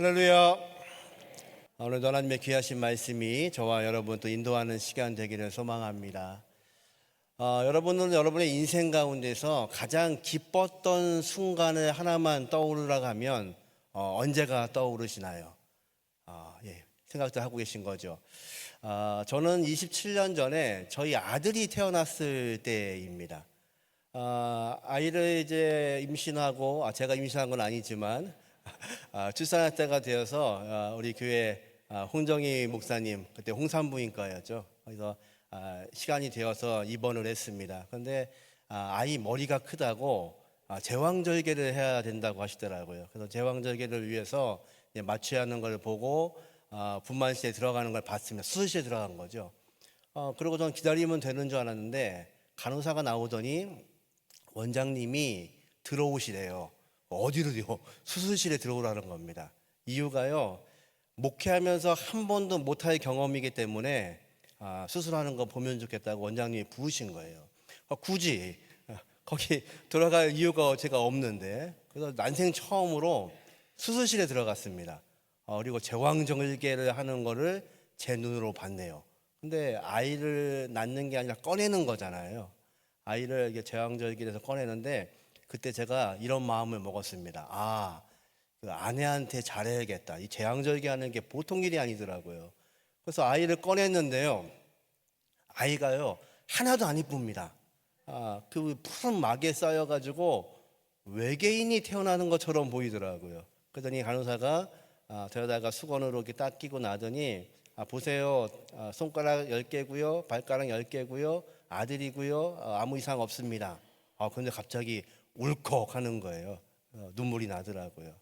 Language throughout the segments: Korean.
할렐루야. 오늘도 하나님의 귀하신 말씀이 저와 여러분 또 인도하는 시간 되기를 소망합니다. 어, 여러분은 여러분의 인생 가운데서 가장 기뻤던 순간을 하나만 떠오르라고 하면 어, 언제가 떠오르시나요? 아, 예, 생각도 하고 계신 거죠. 아, 저는 27년 전에 저희 아들이 태어났을 때입니다. 아, 아이를 이제 임신하고 아, 제가 임신한 건 아니지만 아, 출산할 때가 되어서 아, 우리 교회 아, 홍정희 목사님 그때 홍산부인과였죠. 그래서 아, 시간이 되어서 입원을 했습니다. 그런데 아, 아이 머리가 크다고 아, 제왕절개를 해야 된다고 하시더라고요. 그래서 제왕절개를 위해서 이제 마취 하는 걸 보고 아, 분만실에 들어가는 걸 봤습니다. 수술실에 들어간 거죠. 어, 그러고 전 기다리면 되는 줄 알았는데 간호사가 나오더니 원장님이 들어오시래요. 어디로요? 수술실에 들어오라는 겁니다. 이유가요. 목회하면서 한 번도 못할 경험이기 때문에 아, 수술하는 거 보면 좋겠다고 원장님이 부르신 거예요. 어, 굳이 아, 거기 들어갈 이유가 제가 없는데 그래서 난생 처음으로 수술실에 들어갔습니다. 어, 그리고 제왕절개를 하는 거를 제 눈으로 봤네요. 근데 아이를 낳는 게 아니라 꺼내는 거잖아요. 아이를 제왕절개에서 꺼내는데 그때 제가 이런 마음을 먹었습니다. 아, 그 아내한테 잘해야겠다. 이 제왕절개 하는 게 보통 일이 아니더라고요. 그래서 아이를 꺼냈는데요. 아이가요 하나도 안 이쁩니다. 아, 그 푸른 막에 쌓여가지고 외계인이 태어나는 것처럼 보이더라고요. 그러더니 간호사가 아, 데려다가 수건으로 이렇게 딱 끼고 나더니 아, 보세요. 아, 손가락 10개고요. 발가락 10개고요. 아들이고요. 아, 아무 이상 없습니다. 아, 근데 갑자기 울컥 하는 거예요. 어, 눈물이 나더라고요.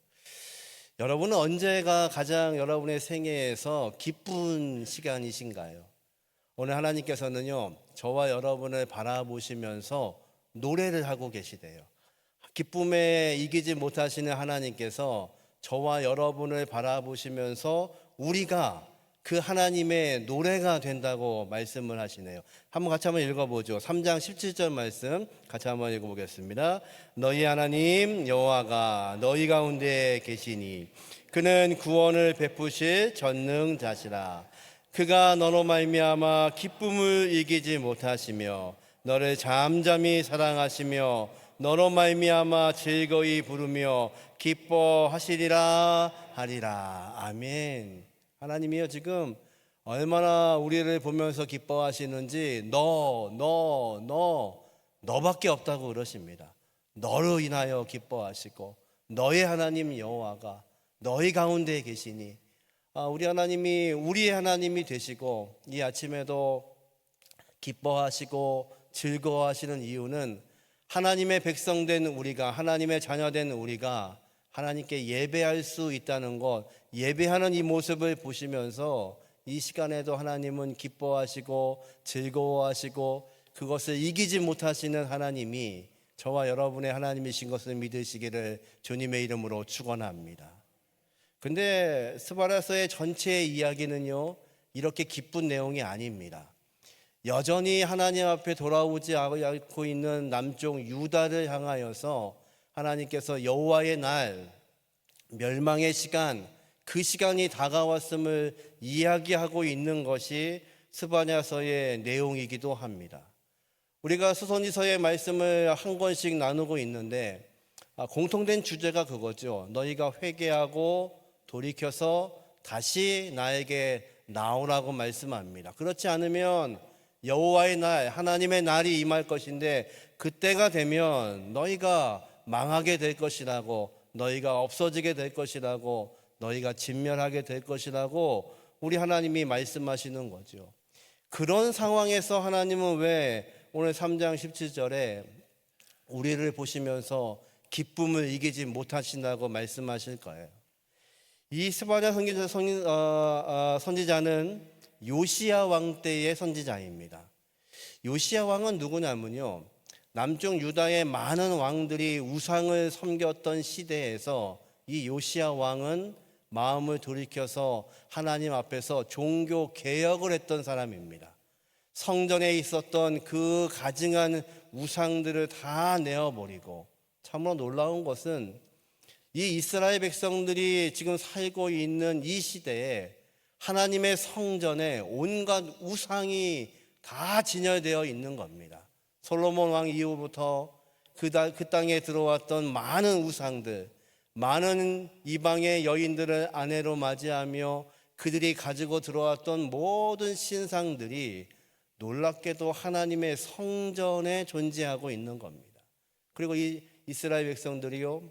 여러분은 언제가 가장 여러분의 생애에서 기쁜 시간이신가요? 오늘 하나님께서는요, 저와 여러분을 바라보시면서 노래를 하고 계시대요. 기쁨에 이기지 못하시는 하나님께서 저와 여러분을 바라보시면서 우리가 그 하나님의 노래가 된다고 말씀을 하시네요. 한번 같이 한번 읽어보죠. 3장 17절 말씀 같이 한번 읽어보겠습니다. 너희 하나님 여호와가 너희 가운데 계시니 그는 구원을 베푸실 전능자시라. 그가 너로 말미암아 기쁨을 이기지 못하시며 너를 잠잠히 사랑하시며 너로 말미암아 즐거이 부르며 기뻐하시리라 하리라 아멘. 하나님이요 지금 얼마나 우리를 보면서 기뻐하시는지 너 너 너 너밖에 없다고 그러십니다. 너로 인하여 기뻐하시고 너의 하나님 여호와가 너희 가운데 계시니 아, 우리 하나님이 우리의 하나님이 되시고 이 아침에도 기뻐하시고 즐거워하시는 이유는 하나님의 백성된 우리가 하나님의 자녀된 우리가 하나님께 예배할 수 있다는 것, 예배하는 이 모습을 보시면서 이 시간에도 하나님은 기뻐하시고 즐거워하시고 그것을 이기지 못하시는 하나님이 저와 여러분의 하나님이신 것을 믿으시기를 주님의 이름으로 축원합니다. 근데 스바라서의 전체 이야기는요 이렇게 기쁜 내용이 아닙니다. 여전히 하나님 앞에 돌아오지 않고 있는 남쪽 유다를 향하여서 하나님께서 여호와의 날 멸망의 시간 그 시간이 다가왔음을 이야기하고 있는 것이 스바냐서의 내용이기도 합니다. 우리가 수선지서의 말씀을 한 권씩 나누고 있는데 아, 공통된 주제가 그거죠. 너희가 회개하고 돌이켜서 다시 나에게 나오라고 말씀합니다. 그렇지 않으면 여호와의 날, 하나님의 날이 임할 것인데 그때가 되면 너희가 망하게 될 것이라고, 너희가 없어지게 될 것이라고, 너희가 진멸하게 될 것이라고 우리 하나님이 말씀하시는 거죠. 그런 상황에서 하나님은 왜 오늘 3장 17절에 우리를 보시면서 기쁨을 이기지 못하신다고 말씀하실 거예요. 이 스바냐 선지자, 선, 어, 어, 선지자는 요시야 왕 때의 선지자입니다. 요시야 왕은 누구냐면요. 남쪽 유다의 많은 왕들이 우상을 섬겼던 시대에서 이 요시야 왕은 마음을 돌이켜서 하나님 앞에서 종교 개혁을 했던 사람입니다. 성전에 있었던 그 가증한 우상들을 다 내어버리고 참으로 놀라운 것은 이 이스라엘 백성들이 지금 살고 있는 이 시대에 하나님의 성전에 온갖 우상이 다 진열되어 있는 겁니다. 솔로몬 왕 이후부터 그, 다- 그 땅에 들어왔던 많은 우상들, 많은 이방의 여인들을 아내로 맞이하며 그들이 가지고 들어왔던 모든 신상들이 놀랍게도 하나님의 성전에 존재하고 있는 겁니다. 그리고 이 이스라엘 백성들이요,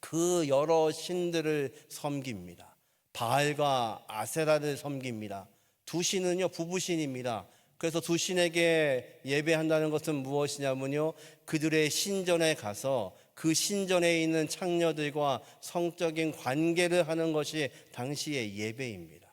그 여러 신들을 섬깁니다. 바알과 아세라를 섬깁니다. 두 신은요 부부신입니다. 그래서 두 신에게 예배한다는 것은 무엇이냐면요 그들의 신전에 가서 그 신전에 있는 창녀들과 성적인 관계를 하는 것이 당시의 예배입니다.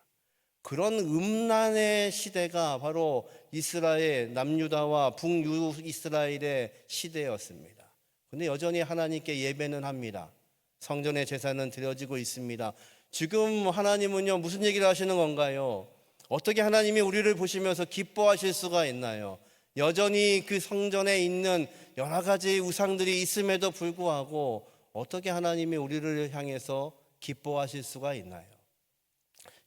그런 음란의 시대가 바로 이스라엘 남유다와 북유 이스라엘의 시대였습니다. 근데 여전히 하나님께 예배는 합니다. 성전의 제사는 드려지고 있습니다. 지금 하나님은요 무슨 얘기를 하시는 건가요? 어떻게 하나님이 우리를 보시면서 기뻐하실 수가 있나요? 여전히 그 성전에 있는 여러 가지 우상들이 있음에도 불구하고 어떻게 하나님이 우리를 향해서 기뻐하실 수가 있나요?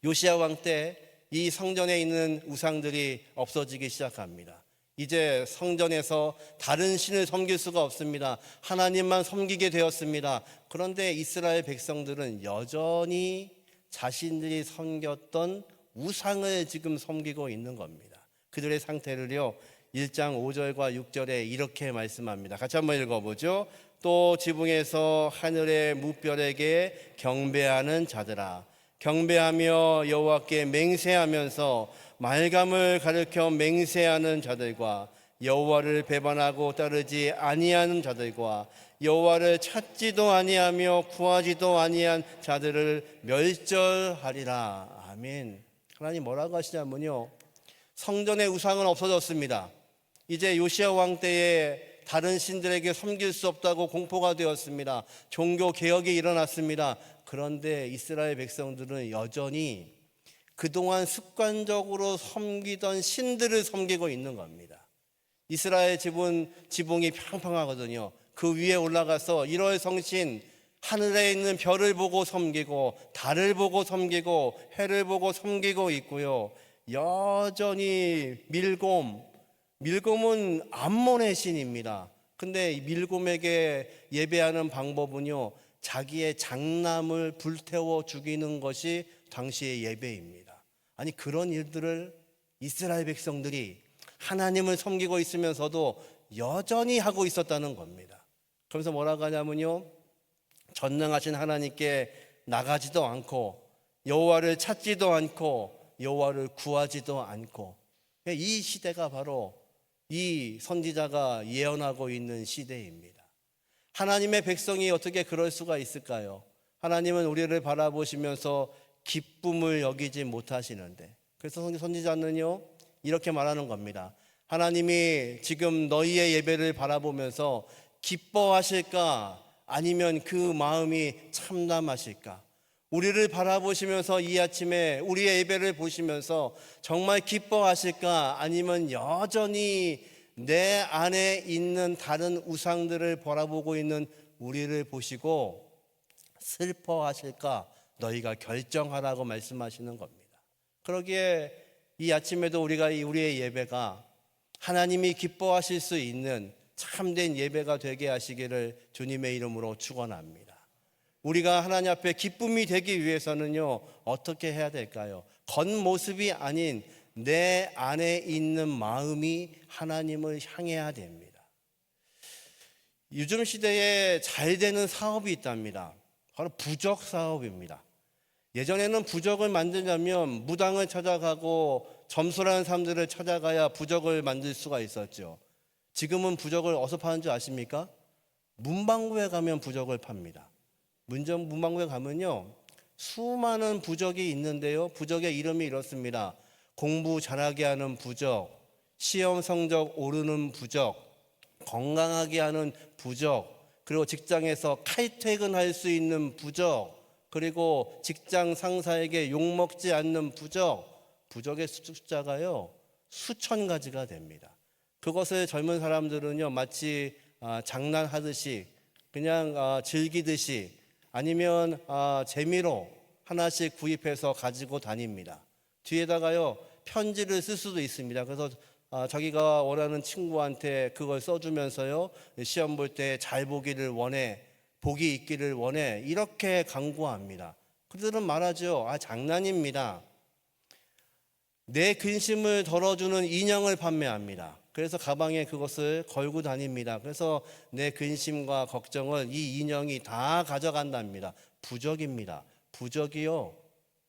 요시아 왕때 이 성전에 있는 우상들이 없어지기 시작합니다. 이제 성전에서 다른 신을 섬길 수가 없습니다. 하나님만 섬기게 되었습니다. 그런데 이스라엘 백성들은 여전히 자신들이 섬겼던 우상을 지금 섬기고 있는 겁니다. 그들의 상태를요. 1장 5절과 6절에 이렇게 말씀합니다. 같이 한번 읽어보죠. 또 지붕에서 하늘의 무별에게 경배하는 자들아 경배하며 여호와께 맹세하면서 말감을 가르켜 맹세하는 자들과 여호와를 배반하고 따르지 아니하는 자들과 여호와를 찾지도 아니하며 구하지도 아니한 자들을 멸절하리라. 아멘. 하나님 뭐라고 하시냐면요. 성전의 우상은 없어졌습니다. 이제 요시아 왕 때에 다른 신들에게 섬길 수 없다고 공포가 되었습니다. 종교 개혁이 일어났습니다. 그런데 이스라엘 백성들은 여전히 그동안 습관적으로 섬기던 신들을 섬기고 있는 겁니다. 이스라엘 지붕, 지붕이 평평하거든요. 그 위에 올라가서 1월 성신, 하늘에 있는 별을 보고 섬기고, 달을 보고 섬기고, 해를 보고 섬기고 있고요. 여전히 밀곰, 밀곰은 암몬의 신입니다. 근데 이 밀곰에게 예배하는 방법은요, 자기의 장남을 불태워 죽이는 것이 당시의 예배입니다. 아니, 그런 일들을 이스라엘 백성들이 하나님을 섬기고 있으면서도 여전히 하고 있었다는 겁니다. 그러면서 뭐라고 하냐면요, 전능하신 하나님께 나가지도 않고, 여호와를 찾지도 않고, 여호와를 구하지도 않고, 이 시대가 바로 이 선지자가 예언하고 있는 시대입니다. 하나님의 백성이 어떻게 그럴 수가 있을까요? 하나님은 우리를 바라보시면서 기쁨을 여기지 못하시는데 그래서 선지자는요 이렇게 말하는 겁니다. 하나님이 지금 너희의 예배를 바라보면서 기뻐하실까 아니면 그 마음이 참담하실까? 우리를 바라보시면서 이 아침에 우리의 예배를 보시면서 정말 기뻐하실까 아니면 여전히 내 안에 있는 다른 우상들을 바라보고 있는 우리를 보시고 슬퍼하실까 너희가 결정하라고 말씀하시는 겁니다. 그러기에 이 아침에도 우리가 이 우리의 예배가 하나님이 기뻐하실 수 있는 참된 예배가 되게 하시기를 주님의 이름으로 축원합니다. 우리가 하나님 앞에 기쁨이 되기 위해서는요 어떻게 해야 될까요? 겉모습이 아닌 내 안에 있는 마음이 하나님을 향해야 됩니다. 요즘 시대에 잘 되는 사업이 있답니다. 바로 부적 사업입니다. 예전에는 부적을 만들려면 무당을 찾아가고 점수라는 사람들을 찾아가야 부적을 만들 수가 있었죠. 지금은 부적을 어디서 파는 줄 아십니까? 문방구에 가면 부적을 팝니다. 문전 문방구에 가면요. 수많은 부적이 있는데요. 부적의 이름이 이렇습니다. 공부 잘하게 하는 부적, 시험 성적 오르는 부적, 건강하게 하는 부적, 그리고 직장에서 칼퇴근할 수 있는 부적, 그리고 직장 상사에게 욕먹지 않는 부적, 부적의 숫자가요. 수천 가지가 됩니다. 그것을 젊은 사람들은요. 마치 아, 장난하듯이 그냥 아, 즐기듯이 아니면 아, 재미로 하나씩 구입해서 가지고 다닙니다. 뒤에다가요 편지를 쓸 수도 있습니다. 그래서 아, 자기가 원하는 친구한테 그걸 써주면서요 시험 볼 때 잘 보기를 원해 복이 있기를 원해 이렇게 강구합니다. 그들은 말하죠. 아 장난입니다. 내 근심을 덜어주는 인형을 판매합니다. 그래서 가방에 그것을 걸고 다닙니다. 그래서 내 근심과 걱정을 이 인형이 다 가져간답니다. 부적입니다. 부적이요.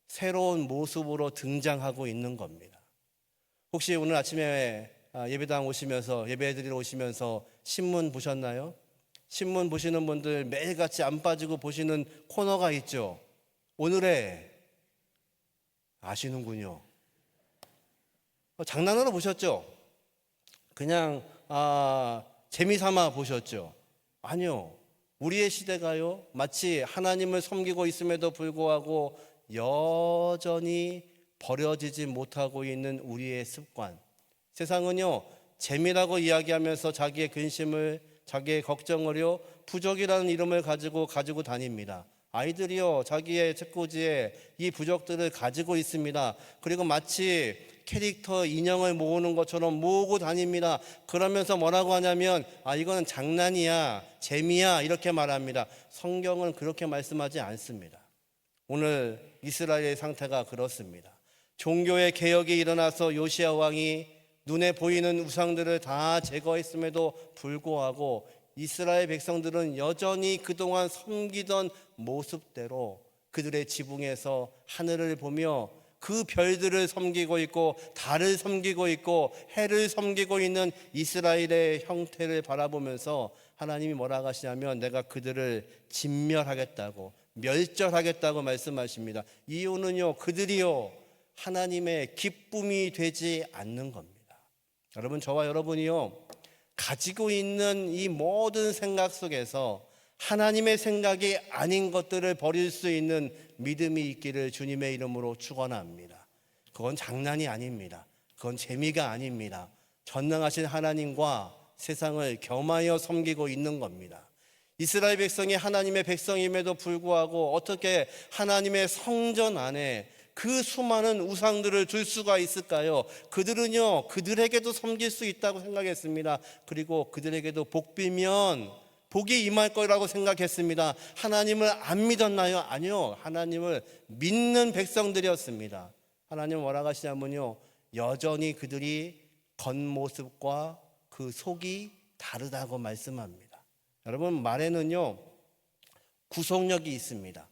새로운 모습으로 등장하고 있는 겁니다. 혹시 오늘 아침에 아, 예배당 오시면서 예배 드리러 오시면서 신문 보셨나요? 신문 보시는 분들 매일같이 안 빠지고 보시는 코너가 있죠. 오늘의 아시는군요. 어, 장난으로 보셨죠? 그냥 아, 재미삼아 보셨죠? 아니요. 우리의 시대가요. 마치 하나님을 섬기고 있음에도 불구하고 여전히 버려지지 못하고 있는 우리의 습관. 세상은요. 재미라고 이야기하면서 자기의 근심을 자기의 걱정을요. 부적이라는 이름을 가지고 가지고 다닙니다. 아이들이요. 자기의 책꽂이에 이 부적들을 가지고 있습니다. 그리고 마치 캐릭터 인형을 모으는 것처럼 모으고 다닙니다. 그러면서 뭐라고 하냐면 아 이거는 장난이야, 재미야 이렇게 말합니다. 성경은 그렇게 말씀하지 않습니다. 오늘 이스라엘의 상태가 그렇습니다. 종교의 개혁이 일어나서 요시아 왕이 눈에 보이는 우상들을 다 제거했음에도 불구하고 이스라엘 백성들은 여전히 그동안 섬기던 모습대로 그들의 지붕에서 하늘을 보며 그 별들을 섬기고 있고 달을 섬기고 있고 해를 섬기고 있는 이스라엘의 형태를 바라보면서 하나님이 뭐라고 하시냐면 내가 그들을 진멸하겠다고 멸절하겠다고 말씀하십니다. 이유는요 그들이요 하나님의 기쁨이 되지 않는 겁니다. 여러분 저와 여러분이요 가지고 있는 이 모든 생각 속에서 하나님의 생각이 아닌 것들을 버릴 수 있는 믿음이 있기를 주님의 이름으로 축원합니다. 그건 장난이 아닙니다. 그건 재미가 아닙니다. 전능하신 하나님과 세상을 겸하여 섬기고 있는 겁니다. 이스라엘 백성이 하나님의 백성임에도 불구하고 어떻게 하나님의 성전 안에 그 수많은 우상들을 둘 수가 있을까요? 그들은요, 그들에게도 섬길 수 있다고 생각했습니다. 그리고 그들에게도 복 빌면 복이 임할 거라고 생각했습니다. 하나님을 안 믿었나요? 아니요. 하나님을 믿는 백성들이었습니다. 하나님 뭐라고 하시냐면요. 여전히 그들이 겉모습과 그 속이 다르다고 말씀합니다. 여러분, 말에는요, 구속력이 있습니다.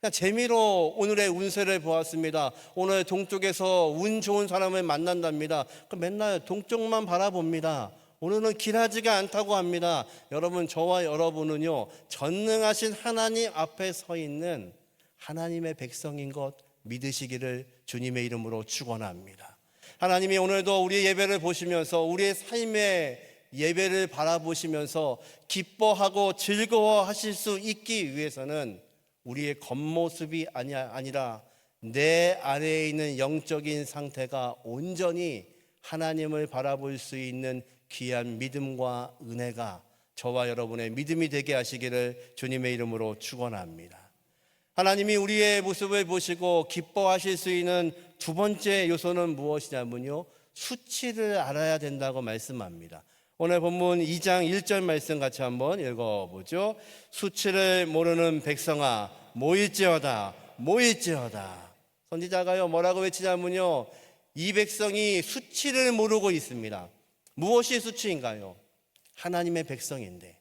그냥 재미로 오늘의 운세를 보았습니다. 오늘 동쪽에서 운 좋은 사람을 만난답니다. 그 맨날 동쪽만 바라봅니다. 오늘은 길하지가 않다고 합니다. 여러분, 저와 여러분은요, 전능하신 하나님 앞에 서 있는 하나님의 백성인 것 믿으시기를 주님의 이름으로 축원합니다. 하나님이 오늘도 우리의 예배를 보시면서 우리의 삶의 예배를 바라보시면서 기뻐하고 즐거워하실 수 있기 위해서는 우리의 겉모습이 아니라 내 안에 있는 영적인 상태가 온전히 하나님을 바라볼 수 있는 귀한 믿음과 은혜가 저와 여러분의 믿음이 되게 하시기를 주님의 이름으로 축원합니다. 하나님이 우리의 모습을 보시고 기뻐하실 수 있는 두 번째 요소는 무엇이냐면요. 수치를 알아야 된다고 말씀합니다. 오늘 본문 2장 1절 말씀 같이 한번 읽어보죠. 수치를 모르는 백성아 모일지어다 모일지어다. 선지자가요 뭐라고 외치냐면요. 이 백성이 수치를 모르고 있습니다. 무엇이 수치인가요? 하나님의 백성인데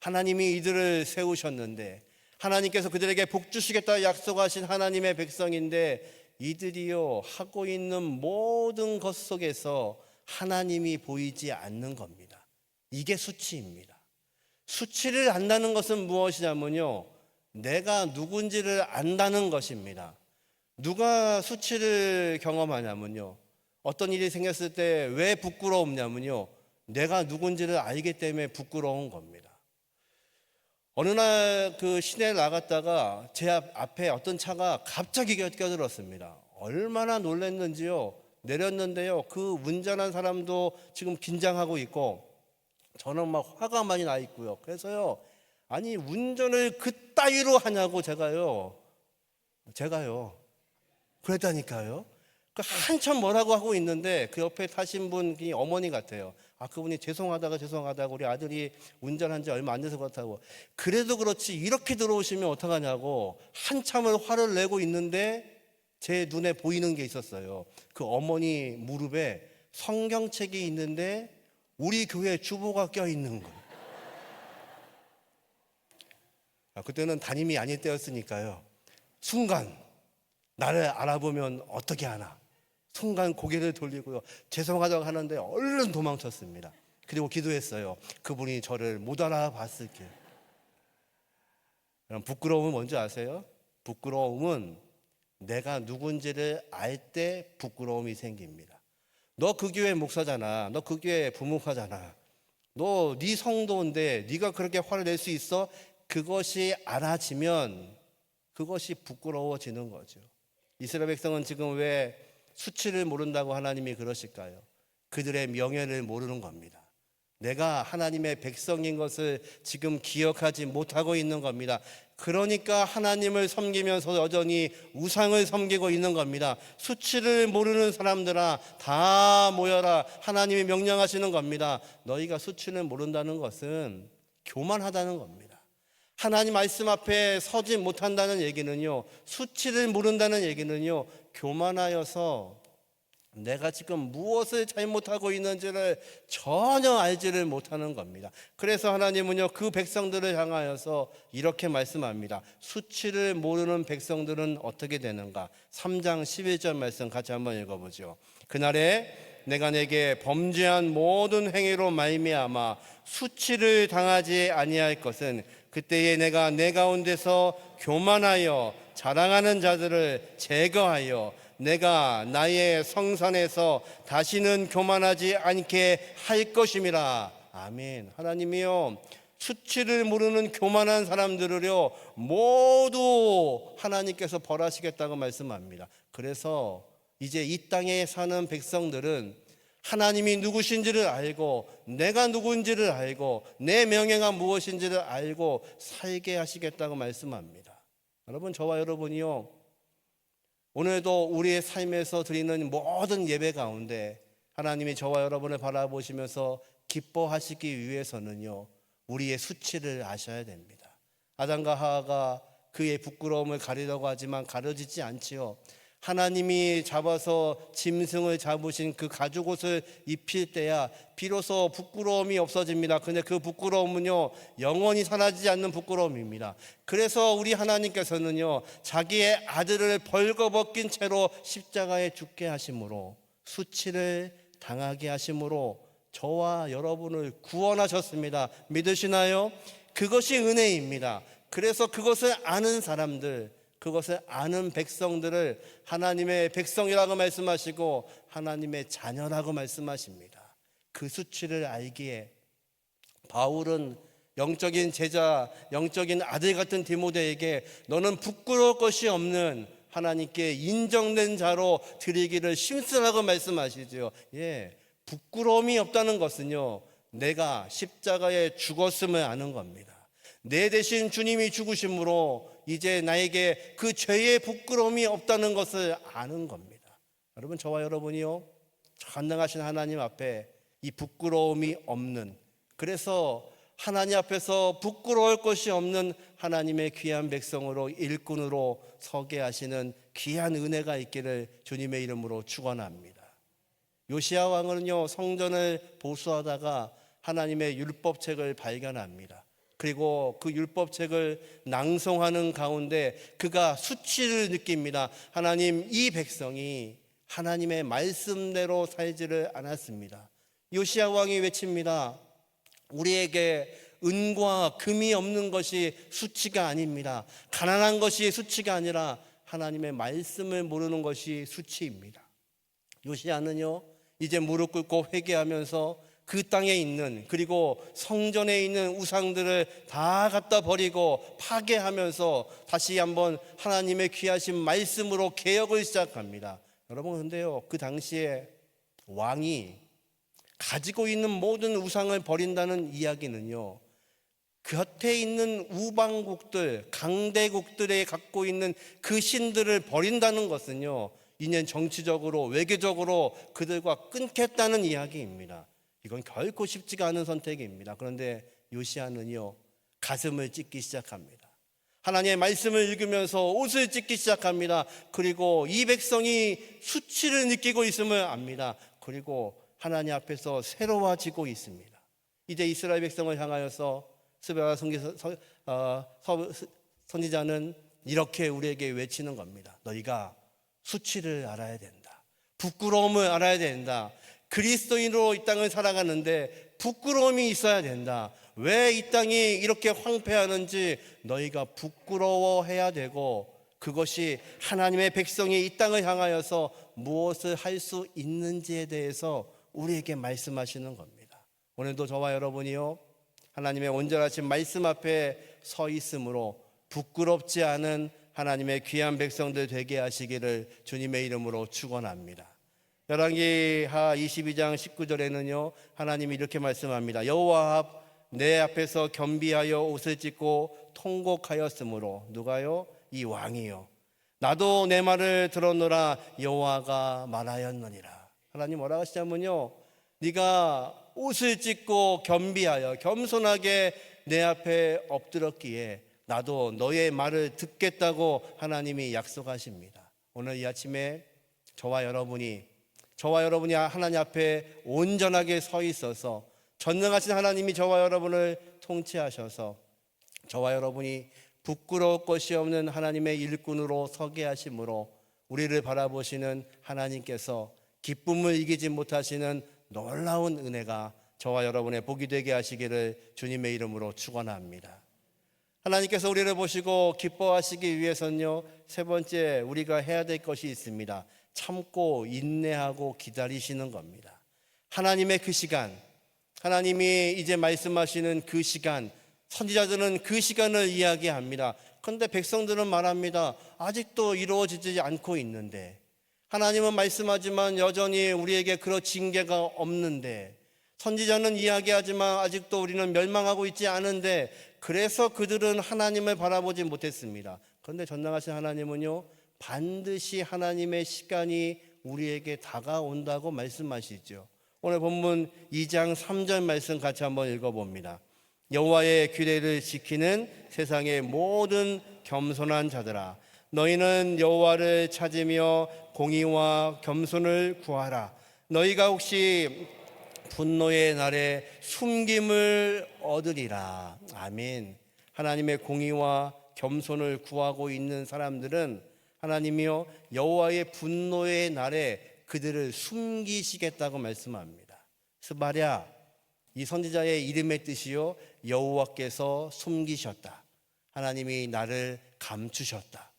하나님이 이들을 세우셨는데 하나님께서 그들에게 복 주시겠다 약속하신 하나님의 백성인데 이들이요 하고 있는 모든 것 속에서 하나님이 보이지 않는 겁니다. 이게 수치입니다. 수치를 안다는 것은 무엇이냐면요. 내가 누군지를 안다는 것입니다. 누가 수치를 경험하냐면요. 어떤 일이 생겼을 때 왜 부끄러움냐면요. 내가 누군지를 알기 때문에 부끄러운 겁니다. 어느 날 그 시내에 나갔다가 제 앞, 앞에 어떤 차가 갑자기 껴들었습니다. 얼마나 놀랐는지요. 내렸는데요. 그 운전한 사람도 지금 긴장하고 있고 저는 막 화가 많이 나 있고요. 그래서요. 아니 운전을 그 따위로 하냐고 제가요. 제가요. 그랬다니까요. 그 한참 뭐라고 하고 있는데 그 옆에 타신 분이 어머니 같아요. 아 그분이 죄송하다가 죄송하다고 우리 아들이 운전한 지 얼마 안 돼서 그렇다고. 그래도 그렇지 이렇게 들어오시면 어떡하냐고 한참을 화를 내고 있는데 제 눈에 보이는 게 있었어요. 그 어머니 무릎에 성경책이 있는데 우리 교회 주보가 껴 있는 거. 아, 그때는 담임이 아닐 때였으니까요. 순간 나를 알아보면 어떻게 하나. 순간 고개를 돌리고요. 죄송하다고 하는데 얼른 도망쳤습니다. 그리고 기도했어요. 그분이 저를 못 알아봤을 게. 그럼 부끄러움은 뭔지 아세요? 부끄러움은 내가 누군지를 알 때 부끄러움이 생깁니다. 너 그 교회 목사잖아. 너 그 교회 부목하잖아. 너 네 성도인데 네가 그렇게 화를 낼 수 있어? 그것이 알아지면 그것이 부끄러워지는 거죠. 이스라엘 백성은 지금 왜 수치를 모른다고 하나님이 그러실까요? 그들의 명예를 모르는 겁니다. 내가 하나님의 백성인 것을 지금 기억하지 못하고 있는 겁니다. 그러니까 하나님을 섬기면서 여전히 우상을 섬기고 있는 겁니다. 수치를 모르는 사람들아 다 모여라. 하나님이 명령하시는 겁니다. 너희가 수치를 모른다는 것은 교만하다는 겁니다. 하나님 말씀 앞에 서지 못한다는 얘기는요, 수치를 모른다는 얘기는요, 교만하여서 내가 지금 무엇을 잘못하고 있는지를 전혀 알지를 못하는 겁니다. 그래서 하나님은요, 그 백성들을 향하여서 이렇게 말씀합니다. 수치를 모르는 백성들은 어떻게 되는가? 3장 11절 말씀 같이 한번 읽어보죠. 그날에 내가 내게 범죄한 모든 행위로 말미암아 수치를 당하지 아니할 것은 그때에 내가 내 가운데서 교만하여 자랑하는 자들을 제거하여 내가 나의 성산에서 다시는 교만하지 않게 할 것임이라. 아멘. 하나님이요. 수치를 모르는 교만한 사람들을요 모두 하나님께서 벌하시겠다고 말씀합니다. 그래서 이제 이 땅에 사는 백성들은 하나님이 누구신지를 알고 내가 누군지를 알고 내 명예가 무엇인지를 알고 살게 하시겠다고 말씀합니다. 여러분 저와 여러분이요 오늘도 우리의 삶에서 드리는 모든 예배 가운데 하나님이 저와 여러분을 바라보시면서 기뻐하시기 위해서는요 우리의 수치를 아셔야 됩니다. 아담과 하하가 그의 부끄러움을 가리려고 하지만 가려지지 않지요. 하나님이 잡아서 짐승을 잡으신 그 가죽 옷을 입힐 때야 비로소 부끄러움이 없어집니다. 근데 그 부끄러움은요, 영원히 사라지지 않는 부끄러움입니다. 그래서 우리 하나님께서는요, 자기의 아들을 벌거벗긴 채로 십자가에 죽게 하심으로 수치를 당하게 하심으로 저와 여러분을 구원하셨습니다. 믿으시나요? 그것이 은혜입니다. 그래서 그것을 아는 사람들, 그것을 아는 백성들을 하나님의 백성이라고 말씀하시고 하나님의 자녀라고 말씀하십니다. 그 수치를 알기에 바울은 영적인 제자, 영적인 아들 같은 디모데에게 너는 부끄러울 것이 없는 하나님께 인정된 자로 드리기를 심쓰라고 말씀하시죠. 예. 부끄러움이 없다는 것은요. 내가 십자가에 죽었음을 아는 겁니다. 내 대신 주님이 죽으심으로 이제 나에게 그 죄의 부끄러움이 없다는 것을 아는 겁니다. 여러분 저와 여러분이요 전능하신 하나님 앞에 이 부끄러움이 없는 그래서 하나님 앞에서 부끄러울 것이 없는 하나님의 귀한 백성으로 일꾼으로 서게 하시는 귀한 은혜가 있기를 주님의 이름으로 축원합니다. 요시아 왕은요 성전을 보수하다가 하나님의 율법책을 발견합니다. 그리고 그 율법책을 낭송하는 가운데 그가 수치를 느낍니다. 하나님 이 백성이 하나님의 말씀대로 살지를 않았습니다. 요시아 왕이 외칩니다. 우리에게 은과 금이 없는 것이 수치가 아닙니다. 가난한 것이 수치가 아니라 하나님의 말씀을 모르는 것이 수치입니다. 요시아는요, 이제 무릎 꿇고 회개하면서 그 땅에 있는 그리고 성전에 있는 우상들을 다 갖다 버리고 파괴하면서 다시 한번 하나님의 귀하신 말씀으로 개혁을 시작합니다. 여러분 근데요 그 당시에 왕이 가지고 있는 모든 우상을 버린다는 이야기는요 곁에 있는 우방국들, 강대국들에 갖고 있는 그 신들을 버린다는 것은요, 이년 정치적으로, 외교적으로 그들과 끊겠다는 이야기입니다. 이건 결코 쉽지가 않은 선택입니다. 그런데 요시아는요, 가슴을 찢기 시작합니다. 하나님의 말씀을 읽으면서 옷을 찢기 시작합니다. 그리고 이 백성이 수치를 느끼고 있음을 압니다. 그리고 하나님 앞에서 새로워지고 있습니다. 이제 이스라엘 백성을 향하여서 서- 어, 서- 선지자는 이렇게 우리에게 외치는 겁니다. 너희가 수치를 알아야 된다. 부끄러움을 알아야 된다. 그리스도인으로 이 땅을 살아가는데 부끄러움이 있어야 된다. 왜 이 땅이 이렇게 황폐하는지 너희가 부끄러워해야 되고 그것이 하나님의 백성이 이 땅을 향하여서 무엇을 할 수 있는지에 대해서 우리에게 말씀하시는 겁니다. 오늘도 저와 여러분이요. 하나님의 온전하신 말씀 앞에 서 있으므로 부끄럽지 않은 하나님의 귀한 백성들 되게 하시기를 주님의 이름으로 축원합니다. 열왕기하 22장 19절에는요. 하나님이 이렇게 말씀합니다. 여호와 앞 내 앞에서 겸비하여 옷을 찢고 통곡하였으므로 누가요? 이 왕이요. 나도 내 말을 들었노라 여호와가 말하였느니라. 하나님 뭐라 하시냐면요. 네가 옷을 찢고 겸비하여 겸손하게 내 앞에 엎드렸기에 나도 너의 말을 듣겠다고 하나님이 약속하십니다. 오늘 이 아침에 저와 여러분이 저와 여러분이 하나님 앞에 온전하게 서 있어서 전능하신 하나님이 저와 여러분을 통치하셔서 저와 여러분이 부끄러울 것이 없는 하나님의 일꾼으로 서게 하심으로 우리를 바라보시는 하나님께서 기쁨을 이기지 못하시는 놀라운 은혜가 저와 여러분의 복이 되게 하시기를 주님의 이름으로 축원합니다. 하나님께서 우리를 보시고 기뻐하시기 위해서는요. 세 번째 우리가 해야 될 것이 있습니다. 참고 인내하고 기다리시는 겁니다. 하나님의 그 시간, 하나님이 이제 말씀하시는 그 시간, 선지자들은 그 시간을 이야기합니다. 그런데 백성들은 말합니다. 아직도 이루어지지 않고 있는데 하나님은 말씀하지만 여전히 우리에게 그런 징계가 없는데 선지자는 이야기하지만 아직도 우리는 멸망하고 있지 않은데 그래서 그들은 하나님을 바라보지 못했습니다. 그런데 전능하신 하나님은요 반드시 하나님의 시간이 우리에게 다가온다고 말씀하시죠. 오늘 본문 2장 3절 말씀 같이 한번 읽어봅니다. 여호와의 규례를 지키는 세상의 모든 겸손한 자들아 너희는 여호와를 찾으며 공의와 겸손을 구하라 너희가 혹시 분노의 날에 숨김을 얻으리라 아멘 하나님의 공의와 겸손을 구하고 있는 사람들은 하나님이요 여호와의 분노의 날에 그들을 숨기시겠다고 말씀합니다 스바랴 이 선지자의 이름의 뜻이요 여호와께서 숨기셨다. 하나님이 나를 감추셨다.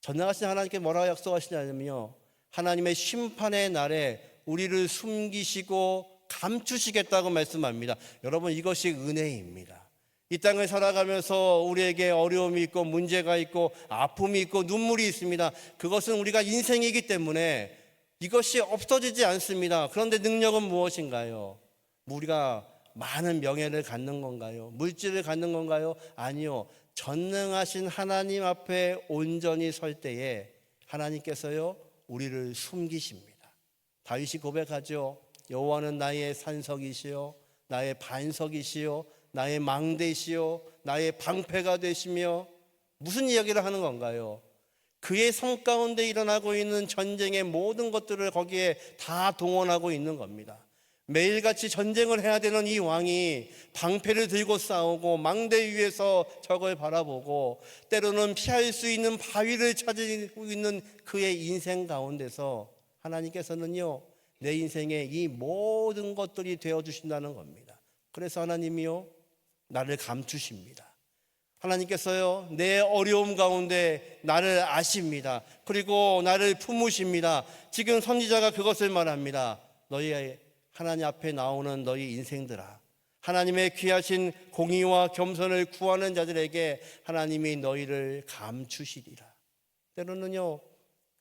전능하신 하나님께 뭐라고 약속하시냐면요. 하나님의 심판의 날에 우리를 숨기시고 감추시겠다고 말씀합니다. 여러분 이것이 은혜입니다. 이 땅을 살아가면서 우리에게 어려움이 있고 문제가 있고 아픔이 있고 눈물이 있습니다. 그것은 우리가 인생이기 때문에 이것이 없어지지 않습니다. 그런데 능력은 무엇인가요? 우리가 많은 명예를 갖는 건가요? 물질을 갖는 건가요? 아니요. 전능하신 하나님 앞에 온전히 설 때에 하나님께서요 우리를 숨기십니다. 다윗이 고백하죠. 여호와는 나의 산석이시요 나의 반석이시요 나의 망대시요 나의 방패가 되시며 무슨 이야기를 하는 건가요? 그의 삶 가운데 일어나고 있는 전쟁의 모든 것들을 거기에 다 동원하고 있는 겁니다. 매일같이 전쟁을 해야 되는 이 왕이 방패를 들고 싸우고 망대 위에서 적을 바라보고 때로는 피할 수 있는 바위를 찾고 있는 그의 인생 가운데서 하나님께서는요 내 인생에 이 모든 것들이 되어 주신다는 겁니다. 그래서 하나님이요 나를 감추십니다. 하나님께서요 내 어려움 가운데 나를 아십니다. 그리고 나를 품으십니다. 지금 선지자가 그것을 말합니다. 너희의 하나님 앞에 나오는 너희 인생들아 하나님의 귀하신 공의와 겸손을 구하는 자들에게 하나님이 너희를 감추시리라 때로는요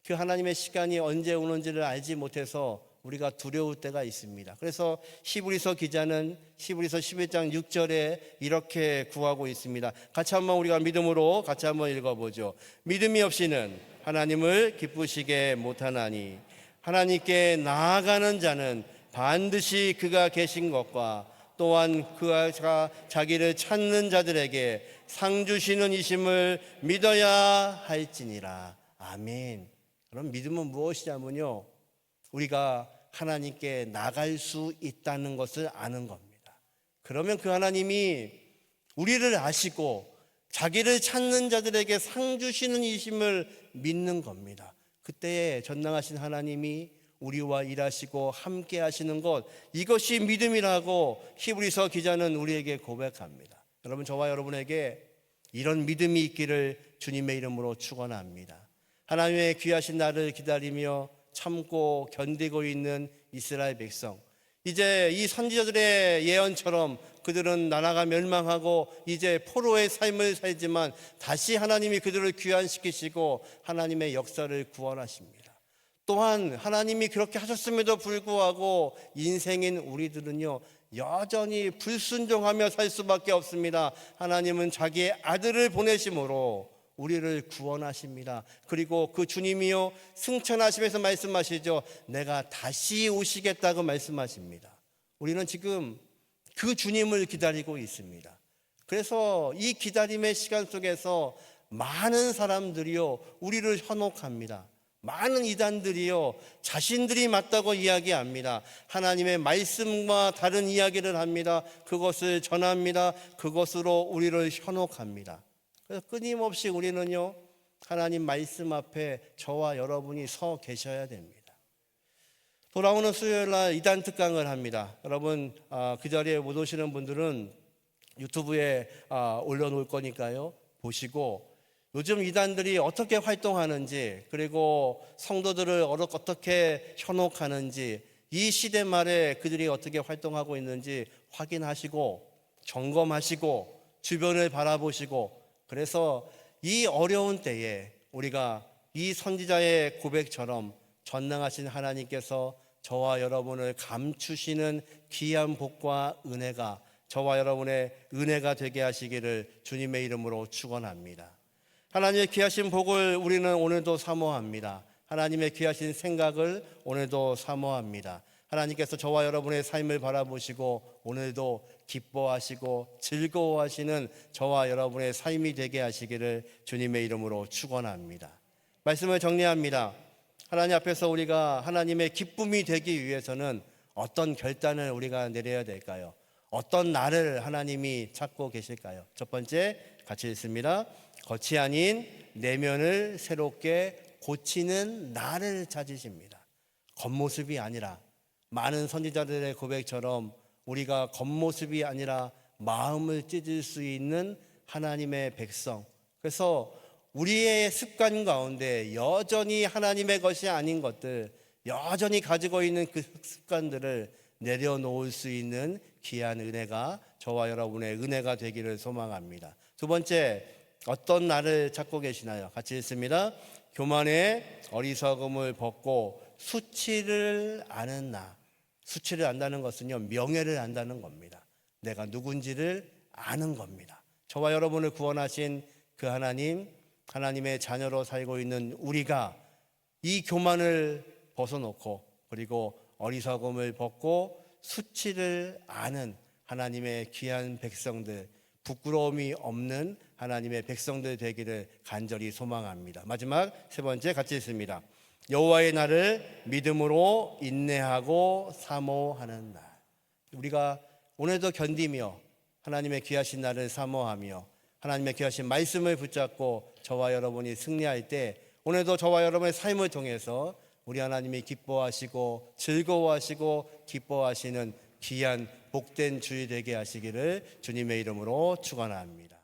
그 하나님의 시간이 언제 오는지를 알지 못해서 우리가 두려울 때가 있습니다. 그래서 히브리서 기자는 히브리서 11장 6절에 이렇게 구하고 있습니다. 같이 한번 우리가 믿음으로 같이 한번 읽어보죠. 믿음이 없이는 하나님을 기쁘시게 못하나니 하나님께 나아가는 자는 반드시 그가 계신 것과 또한 그가 자기를 찾는 자들에게 상 주시는 이심을 믿어야 할지니라. 아멘. 그럼 믿음은 무엇이냐면요. 우리가 하나님께 나갈 수 있다는 것을 아는 겁니다. 그러면 그 하나님이 우리를 아시고 자기를 찾는 자들에게 상 주시는 이심을 믿는 겁니다. 그때에 전능하신 하나님이 우리와 일하시고 함께 하시는 것 이것이 믿음이라고 히브리서 기자는 우리에게 고백합니다. 여러분 저와 여러분에게 이런 믿음이 있기를 주님의 이름으로 축원합니다. 하나님의 귀하신 날을 기다리며 참고 견디고 있는 이스라엘 백성. 이제 이 선지자들의 예언처럼 그들은 나라가 멸망하고 이제 포로의 삶을 살지만 다시 하나님이 그들을 귀환시키시고 하나님의 역사를 구원하십니다. 또한 하나님이 그렇게 하셨음에도 불구하고 인생인 우리들은요 여전히 불순종하며 살 수밖에 없습니다. 하나님은 자기의 아들을 보내심으로 우리를 구원하십니다. 그리고 그 주님이요 승천하시면서 말씀하시죠. 내가 다시 오시겠다고 말씀하십니다. 우리는 지금 그 주님을 기다리고 있습니다. 그래서 이 기다림의 시간 속에서 많은 사람들이요 우리를 현혹합니다. 많은 이단들이요 자신들이 맞다고 이야기합니다. 하나님의 말씀과 다른 이야기를 합니다. 그것을 전합니다. 그것으로 우리를 현혹합니다. 그래서 끊임없이 우리는요 하나님 말씀 앞에 저와 여러분이 서 계셔야 됩니다. 돌아오는 수요일 날 이단 특강을 합니다. 여러분 아, 그 자리에 못 오시는 분들은 유튜브에 아, 올려놓을 거니까요 보시고 요즘 이단들이 어떻게 활동하는지 그리고 성도들을 어떻게 현혹하는지 이 시대 말에 그들이 어떻게 활동하고 있는지 확인하시고 점검하시고 주변을 바라보시고 그래서 이 어려운 때에 우리가 이 선지자의 고백처럼 전능하신 하나님께서 저와 여러분을 감추시는 귀한 복과 은혜가 저와 여러분의 은혜가 되게 하시기를 주님의 이름으로 축원합니다. 하나님의 귀하신 복을 우리는 오늘도 사모합니다. 하나님의 귀하신 생각을 오늘도 사모합니다. 하나님께서 저와 여러분의 삶을 바라보시고 오늘도 기뻐하시고 즐거워하시는 저와 여러분의 삶이 되게 하시기를 주님의 이름으로 축원합니다. 말씀을 정리합니다. 하나님 앞에서 우리가 하나님의 기쁨이 되기 위해서는 어떤 결단을 우리가 내려야 될까요? 어떤 나를 하나님이 찾고 계실까요? 첫 번째 같이 읽습니다. 겉이 아닌 내면을 새롭게 고치는 나를 찾으십니다. 겉모습이 아니라 많은 선지자들의 고백처럼 우리가 겉모습이 아니라 마음을 찢을 수 있는 하나님의 백성. 그래서 우리의 습관 가운데 여전히 하나님의 것이 아닌 것들, 여전히 가지고 있는 그 습관들을 내려놓을 수 있는 귀한 은혜가 저와 여러분의 은혜가 되기를 소망합니다. 두 번째, 어떤 나를 찾고 계시나요? 같이 읽습니다. 교만의 어리석음을 벗고 수치를 아는 나. 수치를 안다는 것은요, 명예를 안다는 겁니다. 내가 누군지를 아는 겁니다. 저와 여러분을 구원하신 그 하나님, 하나님의 자녀로 살고 있는 우리가 이 교만을 벗어놓고 그리고 어리석음을 벗고 수치를 아는 하나님의 귀한 백성들, 부끄러움이 없는 하나님의 백성들 되기를 간절히 소망합니다. 마지막 세 번째 같이 있습니다. 여호와의 날을 믿음으로 인내하고 사모하는 날. 우리가 오늘도 견디며 하나님의 귀하신 날을 사모하며 하나님의 귀하신 말씀을 붙잡고 저와 여러분이 승리할 때 오늘도 저와 여러분의 삶을 통해서 우리 하나님이 기뻐하시고 즐거워하시고 기뻐하시는 귀한 복된 주의 되게 하시기를 주님의 이름으로 축원합니다.